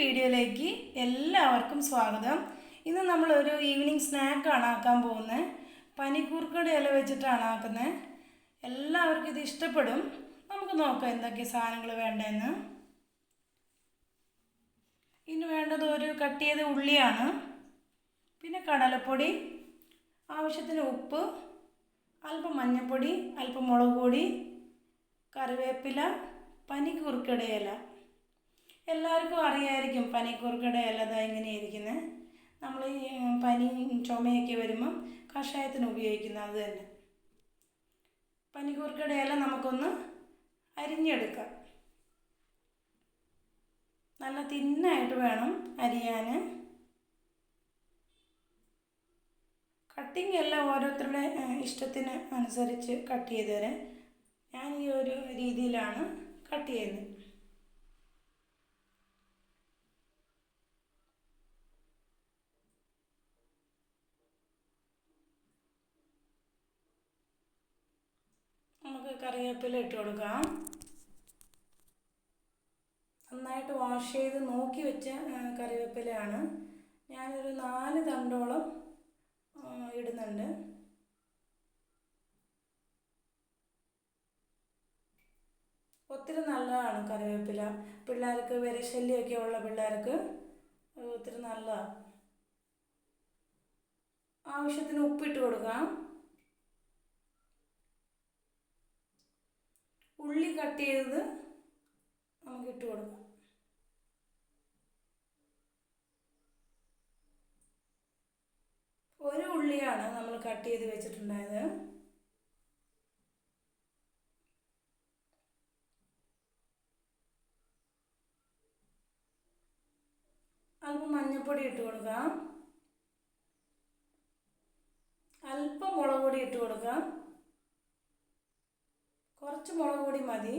വീഡിയോയിലേക്ക് എല്ലാവർക്കും സ്വാഗതം. ഇന്ന് നമ്മളൊരു ഈവനിങ് സ്നാക്കാണ് ആക്കാൻ പോകുന്നത് പനിക്കൂർക്കയുടെ ഇല വെച്ചിട്ടാണ് ആക്കുന്നത് എല്ലാവർക്കും ഇത് ഇഷ്ടപ്പെടും. നമുക്ക് നോക്കാം എന്തൊക്കെ സാധനങ്ങൾ വേണ്ടതെന്ന് ഇനി വേണ്ടത് ഒരു കട്ട് ചെയ്ത ഉള്ളിയാണ്. പിന്നെ കടലപ്പൊടി ആവശ്യത്തിന് ഉപ്പ് അല്പം മഞ്ഞൾപ്പൊടി അല്പം മുളക് പൊടി കറിവേപ്പില പനിക്കൂർക്കയുടെ ഇല. എല്ലാവർക്കും അറിയായിരിക്കും പനിക്കൂർക്കയുടെ ഇലത ദാ ഇങ്ങനെ ഇരിക്കുന്നത് നമ്മൾ ഈ പനി ചുമയൊക്കെ വരുമ്പം കഷായത്തിന് ഉപയോഗിക്കുന്ന അത് തന്നെ. പനിക്കൂർക്കയുടെ ഇല നമുക്കൊന്ന് അരിഞ്ഞെടുക്കാം. നല്ല തിന്നായിട്ട് വേണം അരിയാൻ കട്ടിങ് എല്ലാം ഓരോരുത്തരുടെ ഇഷ്ടത്തിന് അനുസരിച്ച് കട്ട് ചെയ്ത് തരാം ഞാൻ ഈ ഒരു രീതിയിലാണ് കട്ട് ചെയ്യുന്നത് നമുക്ക് കറിവേപ്പില ഇട്ട് കൊടുക്കാം. നന്നായിട്ട് വാഷ് ചെയ്ത് നോക്കി വെച്ച കറിവേപ്പിലയാണ്. ഞാനൊരു നാല് തണ്ടോളം ഇടുന്നുണ്ട്. ഒത്തിരി നല്ലതാണ് കറിവേപ്പില. പിള്ളേർക്ക് വിരശല്യമൊക്കെ ഉള്ള പിള്ളേർക്ക് ഒത്തിരി നല്ലതാണ് ആവശ്യത്തിന് ഉപ്പിട്ട് കൊടുക്കാം. ഉള്ളി കട്ട് ചെയ്തത് നമുക്ക് ഇട്ട് കൊടുക്കാം. ഒരു ഉള്ളിയാണ് നമ്മൾ കട്ട് ചെയ്ത് വെച്ചിട്ടുണ്ടായത്. അല്പം മഞ്ഞൾപ്പൊടി ഇട്ട് കൊടുക്കാം. അല്പം മുളക് പൊടി ഇട്ട് കൊടുക്കാം. കുറച്ച് മുളക് പൊടി മതി.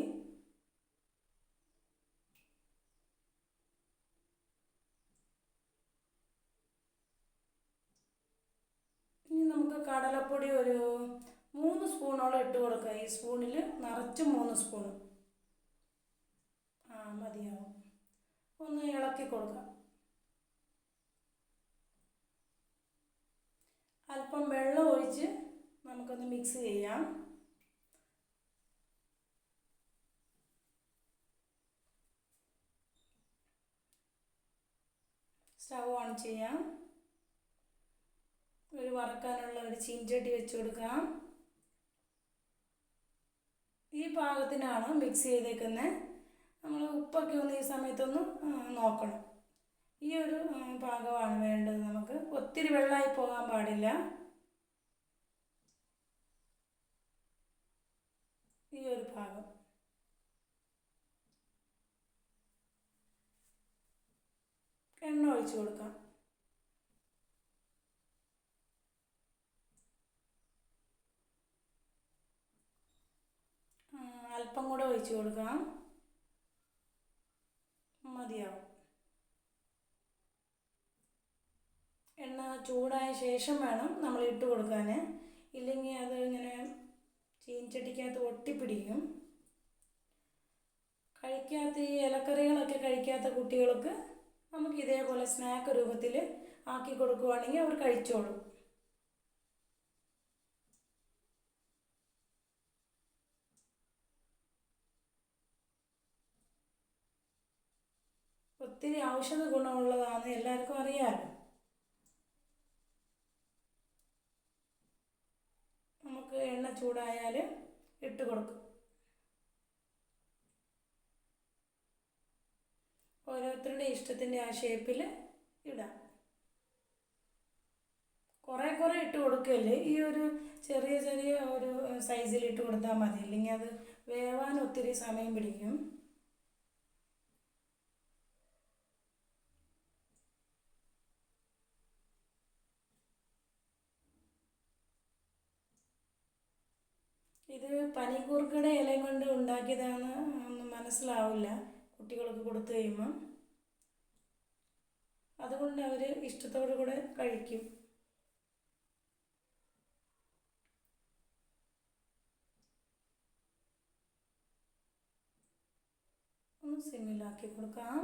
ഇനി നമുക്ക് കടലപ്പൊടി ഒരു മൂന്ന് സ്പൂണോളം ഇട്ട് കൊടുക്കുക ഈ സ്പൂണിൽ നിറച്ച് മൂന്ന് സ്പൂൺ. ആ മതിയാവും. ഒന്ന് ഇളക്കി കൊടുക്കുക അല്പം വെള്ളം ഒഴിച്ച് നമുക്കൊന്ന് മിക്സ് ചെയ്യാം. സ്റ്റവ് ഓൺ ചെയ്യാം. ഒരു വറക്കാനുള്ള ഒരു ചീഞ്ചട്ടി വെച്ച് കൊടുക്കാം. ഈ പാകത്തിനാണ് മിക്സ് ചെയ്തേക്കുന്നത് നമ്മൾ ഉപ്പൊക്കെ ഒന്ന് ഈ സമയത്തൊന്ന് നോക്കണം. ഈ ഒരു പാകമാണ് വേണ്ടത് നമുക്ക്. ഒത്തിരി വെള്ളമായി പോകാൻ പാടില്ല. ഈ ഒരു പാകം. എണ്ണ ഒഴിച്ചു കൊടുക്കാം. അല്പം കൂടെ ഒഴിച്ചു കൊടുക്കാം. മതിയാവും. എണ്ണ ചൂടായ ശേഷം വേണം നമ്മൾ ഇട്ട് കൊടുക്കാൻ ഇല്ലെങ്കിൽ അത് ഇങ്ങനെ ചീൻചട്ടിക്കകത്ത് ഒട്ടിപ്പിടിക്കും. കഴിക്കാത്ത ഈ ഇലക്കറികളൊക്കെ കഴിക്കാത്ത കുട്ടികൾക്ക് നമുക്ക് ഇതേപോലെ സ്നാക്ക് രൂപത്തിൽ ആക്കി കൊടുക്കുവാണെങ്കിൽ അവർ കഴിച്ചോളും. ഒത്തിരി ഔഷധ ഗുണമുള്ളതാണ് എല്ലാവർക്കും അറിയാമല്ലോ നമുക്ക് എണ്ണ ചൂടായാൽ ഇട്ട് കൊടുക്കും. ഓരോരുത്തരുടെ ഇഷ്ടത്തിന്റെ ആ ഷേപ്പിൽ ഇടാം. കുറേ കുറേ ഇട്ട് കൊടുക്കല്ലേ? ഈ ഒരു ചെറിയ ചെറിയ ഒരു സൈസിൽ ഇട്ട് കൊടുത്താൽ മതി. ഇല്ലെങ്കിൽ അത് വേവാൻ ഒത്തിരി സമയം പിടിക്കും. ഇത് പനിക്കൂർക്കയുടെ ഇല കൊണ്ട് ഉണ്ടാക്കിയതാണ് മനസ്സിലാവില്ല. കുട്ടികൾക്ക് കൊടുത്തു കഴിയുമ്പം. അതുകൊണ്ട് അവർ ഇഷ്ടത്തോടു കൂടെ കഴിക്കും. ഒന്ന് സിമ്മിലാക്കി കൊടുക്കാം.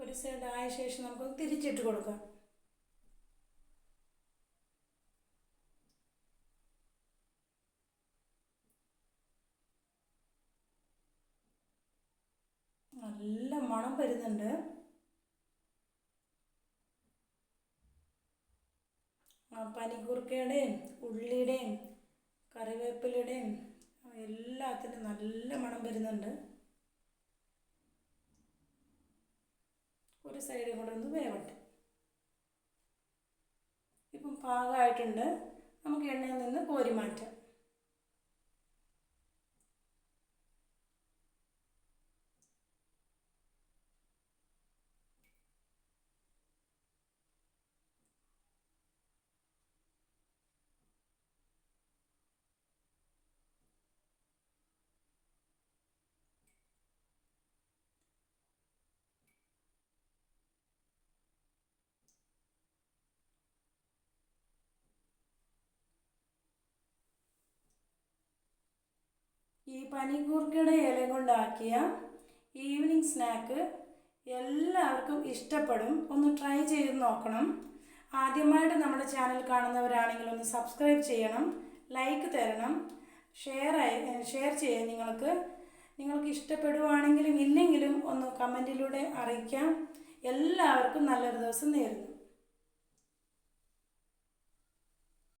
ഒരു സൈഡ് ആയ ശേഷം നമുക്ക് തിരിച്ചിട്ട് കൊടുക്കാം. നല്ല മണം വരുന്നുണ്ട്. ആ പനിക്കൂർക്കയുടെയും ഉള്ളിയുടെയും കറിവേപ്പിലയുടെയും എല്ലാത്തിനും നല്ല മണം വരുന്നുണ്ട്. ഒരു സൈഡും കൂടെ ഒന്ന് വേവട്ടെ. ഇപ്പം പാകമായിട്ടുണ്ട്. നമുക്ക് എണ്ണയിൽ നിന്ന് കോരി മാറ്റാം. ഈ പനിക്കൂർക്കയുടെ ഇല കൊണ്ടാക്കിയ ഈവനിങ് സ്നാക്ക് എല്ലാവർക്കും ഇഷ്ടപ്പെടും. ഒന്ന് ട്രൈ ചെയ്ത് നോക്കണം. ആദ്യമായിട്ട് നമ്മുടെ ചാനൽ കാണുന്നവരാണെങ്കിൽ ഒന്ന് സബ്സ്ക്രൈബ് ചെയ്യണം ലൈക്ക് തരണം ഷെയർ ഷെയർ ചെയ്യാം നിങ്ങൾക്ക്. നിങ്ങൾക്ക് ഇഷ്ടപ്പെടുവാണെങ്കിലും ഇല്ലെങ്കിലും ഒന്ന് കമന്റിലൂടെ അറിയിക്കാം. എല്ലാവർക്കും നല്ലൊരു ദിവസം നേരുന്നു.